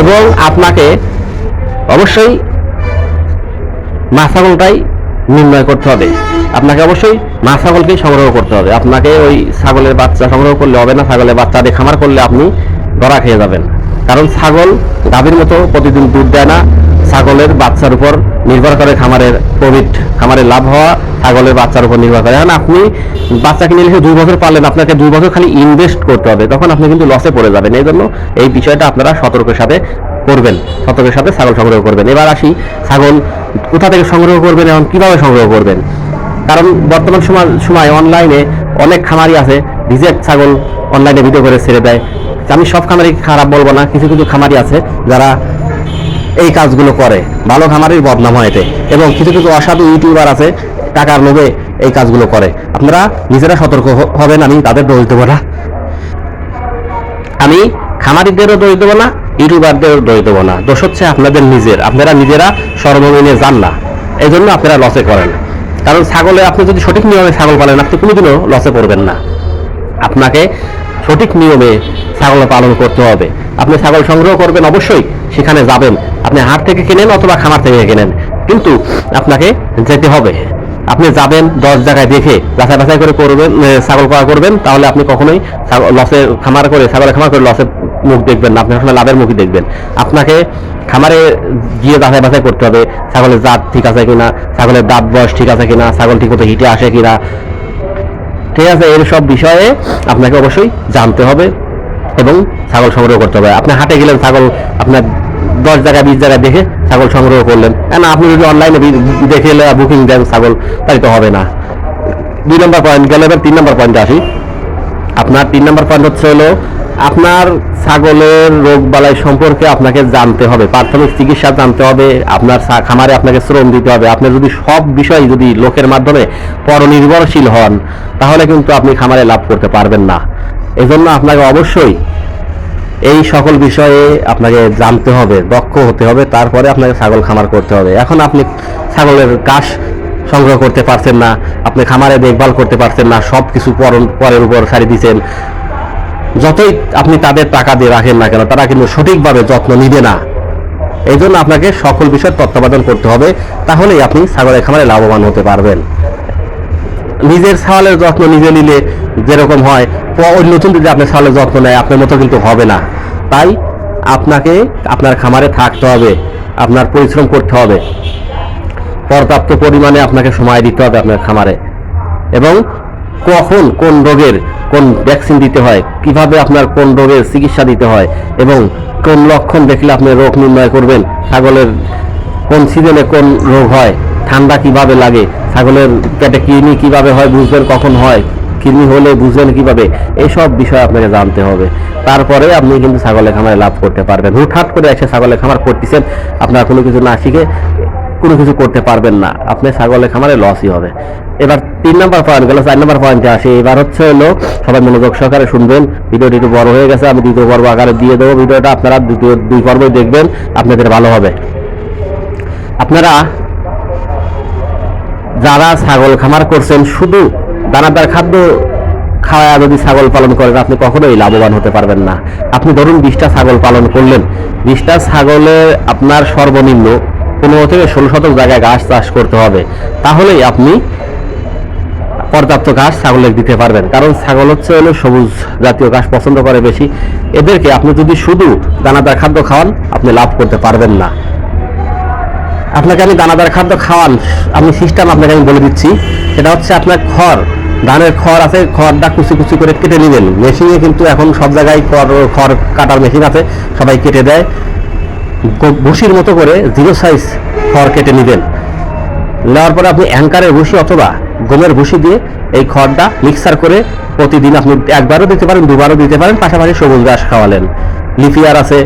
এবং আপনাকে অবশ্যই মাছাগলটাই নির্ণয় করতে হবে। আপনাকে অবশ্যই মা ছাগলকেই সংগ্রহ করতে হবে। আপনাকে ওই ছাগলের বাচ্চা সংগ্রহ করলে হবে না, ছাগলের বাচ্চা দিয়ে খামার করলে আপনি ধরা খেয়ে যাবেন। কারণ ছাগল গাভীর মতো প্রতিদিন দুধ দেয় না ছাগলের বাচ্চার উপর নির্ভর করে খামারের প্রফিট, খামারের লাভ হওয়া ছাগলের বাচ্চার উপর নির্ভর করে। এখন আপনি বাচ্চা কিনে নিয়ে দুই বছর পারলেন, আপনাকে দুই বছর খালি ইনভেস্ট করতে হবে, তখন আপনি কিন্তু লসে পড়ে যাবেন। এই জন্য এই বিষয়টা আপনারা সতর্কের সাথে করবেন, সতর্কের সাথে ছাগল সংগ্রহ করবেন। এবার আসি, ছাগল কোথা থেকে সংগ্রহ করবেন এবং কীভাবে সংগ্রহ করবেন? কারণ বর্তমান সময় সময় অনলাইনে অনেক খামারি আছে রিজেক্ট ছাগল অনলাইনে ভিডিও করে ছেড়ে দেয়। আমি সব খামারি খারাপ বলব না, কিছু কিছু খামারি আছে যারা এই কাজগুলো করে। ভালো খামারির বদনাম হয় এতে। এবং কিছু কিছু অসাধু ইউটিউবার আছে, টাকার লোভে এই কাজগুলো করে। আপনারা নিজেরা সতর্ক হবেন, আমি তাদের দোষ দেবো না। আমি খামারিদেরও দোষ দেবো না, ইউটিউবারদেরও দোষ দেবো না। দোষ হচ্ছে আপনাদের নিজের। আপনারা নিজেরা সর্বমিনে যান না। এই জন্য আপনারা লসে করেন। কারণ ছাগলে আপনি যদি সঠিক নিয়মে ছাগল পালেন, আপনি কোনোদিনও লসে পড়বেন না। আপনাকে সঠিক নিয়মে ছাগল পালন করতে হবে। আপনি ছাগল সংগ্রহ করবেন অবশ্যই, সেখানে যাবেন। আপনি হাট থেকে কেনেন অথবা খামার থেকে কেনেন। কিন্তু আপনাকে যেতে হবে। আপনি যাবেন দশ জায়গায় দেখে, যাচাই বাছাই করে করবেন ছাগল করা করবেন, তাহলে আপনি কখনোই লসে খামার করে, ছাগলের খামার করে লসের মুখ দেখবেন না। আপনি সবসময় লাভের মুখই দেখবেন। আপনাকে খামারে গিয়ে যাচাই বাছাই করতে হবে, ছাগলের জাত ঠিক আছে কিনা, ছাগলের দাঁত বয়স ঠিক আছে কিনা, ছাগল ঠিক মতো হিটে আসে কিনা ঠিক আছে এর সব বিষয়ে আপনাকে অবশ্যই জানতে হবে এবং ছাগল সংগ্রহ করতে হবে। আপনি হাটে গেলেন, ছাগল আপনার দশ জায়গা বিশ জায়গায় দেখে ছাগল সংগ্রহ করলেন। না, আপনি যদি অনলাইনে দেখে বুকিং দেন ছাগল তাই তো হবে না। দুই নম্বর পয়েন্ট গেলে, এবার তিন নম্বর পয়েন্টে আসি। আপনার তিন নম্বর পয়েন্ট হচ্ছে হলো আপনার ছাগলের রোগ বালাই সম্পর্কে আপনাকে জানতে হবে, প্রাথমিক চিকিৎসা জানতে হবে, আপনার খামারে আপনাকে শ্রম দিতে হবে, আপনি যদি সব বিষয় যদি লোকের মাধ্যমে পরনির্ভরশীল হন, তাহলে কিন্তু আপনি খামারে লাভ করতে পারবেন না। এজন্য আপনাকে অবশ্যই এই সকল বিষয়ে আপনাকে জানতে হবে, দক্ষ হতে হবে, তারপরে আপনাকে ছাগল খামার করতে হবে। এখন আপনি ছাগলের ঘাস সংগ্রহ করতে পারছেন না, আপনি খামারে দেখভাল করতে পারছেন না সব কিছু পর- পরের উপর সারি দিচ্ছেন যতই আপনি তাদের টাকা দিয়ে রাখেন না কেন, তারা কিন্তু সঠিকভাবে যত্ন নিবে না। এই জন্য আপনাকে সকল বিষয়ের তত্ত্বাবধান করতে হবে, তাহলেই আপনি ছাগলের খামারে লাভবান হতে পারবেন। নিজের ছাগলের যত্ন নিজে নিলে যেরকম হয় ওই নতুন যদি আপনার ছাগলের যত্ন নেয়, আপনার মতো কিন্তু হবে না। তাই আপনাকে আপনার খামারে থাকতে হবে, আপনার পরিশ্রম করতে হবে। পর্যাপ্ত পরিমাণে আপনাকে সময় দিতে হবে আপনার খামারে। এবং কখন কোন রোগের, কোন ভ্যাকসিন দিতে হয়, কীভাবে আপনার কোন রোগের চিকিৎসা দিতে হয়, এবং কোন লক্ষণ দেখলে আপনি রোগ নির্ণয় করবেন, ছাগলের কোন সিজনে কোন রোগ হয়, ঠান্ডা কীভাবে লাগে, ছাগলের পেটে কৃমি কীভাবে হয়, বুঝবেন কখন হয়, কৃমি হলে বুঝবেন কীভাবে, এইসব বিষয় আপনাকে জানতে হবে। তারপরে আপনি কিন্তু ছাগলের খামারে লাভ করতে পারবেন। হুটহাট করে এসে ছাগলের খামার করতেছেন, আপনার কোনো কিছু না শিখে কোনো কিছু করতে পারবেন না। আপনি ছাগলের খামারে লসই হবে। এবার তিন নম্বর পয়েন্ট গেল চার নম্বর পয়েন্টে আসি। এবার হচ্ছে হলো, সবাই মনোযোগ সহকারে শুনবেন। ভিডিওটি একটু বড় হয়ে গেছে, আমি দ্বিতীয় পর্ব আকারে দিয়ে দেবো ভিডিওটা। আপনারা দ্বিতীয় দুই পর্বই দেখবেন, আপনাদের ভালো হবে। আপনারা যারা ছাগল খামার করছেন, শুধু দানাদার খাদ্য খাওয়া যদি ছাগল পালন করেন, আপনি কখনোই লাভবান হতে পারবেন না। আপনি ধরুন বিশটা ছাগল পালন করলেন। বিশটা ছাগলের আপনার সর্বনিম্ন পনেরো থেকে ষোলো শতক জায়গায় ঘাস চাষ করতে হবে। তাহলেই আপনি পর্যাপ্ত ঘাস ছাগলের দিতে পারবেন। কারণ ছাগল হচ্ছে হলো সবুজ জাতীয় ঘাস, পছন্দ করে বেশি। এদেরকে আপনি যদি শুধু দানাদার খাদ্য খাওয়ান, আপনি লাভ করতে পারবেন না। আপনাকে আমি দানাদার খাদ্য খাওয়ান, আমি সিস্টেম আপনাকে আমি বলে দিচ্ছি। সেটা হচ্ছে আপনার খড়, ধানের খড় আছে, খড়টা কুচি কুচি করে কেটে নেবেন। মেশিনে কিন্তু এখন সব জায়গায় খড় খড় কাটার মেশিন আছে, সবাই কেটে দেয়। ভুসির মতো করে জিরো সাইজ খড় কেটে নেবেন। নেওয়ার পরে আপনি অ্যাঙ্কারের ভুসি অথবা গমের ভুসি দিয়ে এই খড়টা মিক্সার করে প্রতিদিন আপনি একবারও দিতে পারেন, দুবারও দিতে পারেন, পাশাপাশি সবুজ ঘাস খাওয়ালেন। লিফিয়ার আছে,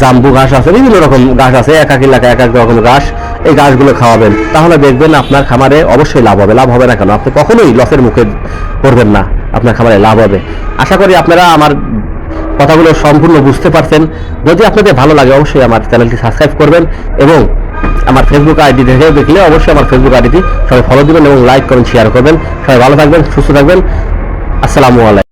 জাম্বু ঘাস আছে, বিভিন্ন রকম ঘাস আছে এক এক এলাকায় এক এক রকম ঘাস, এই ঘাসগুলো খাওয়াবেন। তাহলে দেখবেন আপনার খামারে অবশ্যই লাভ হবে। লাভ হবে না কেন? আপনি কখনোই লসের মুখে পড়বেন না, আপনার খামারে লাভ হবে। আশা করি আপনারা আমার কথাগুলো সম্পূর্ণ বুঝতে পারছেন। যদি আপনাদের ভালো লাগে, অবশ্যই আমার চ্যানেলটি সাবস্ক্রাইব করবেন এবং আমার ফেসবুক আইডি দেখে দেখলে অবশ্যই আমার ফেসবুক আইডিটি সবাই ফলো দেবেন এবং লাইক করুন শেয়ার করবেন। সবাই ভালো থাকবেন, সুস্থ থাকবেন। আসসালামু আলাইকুম।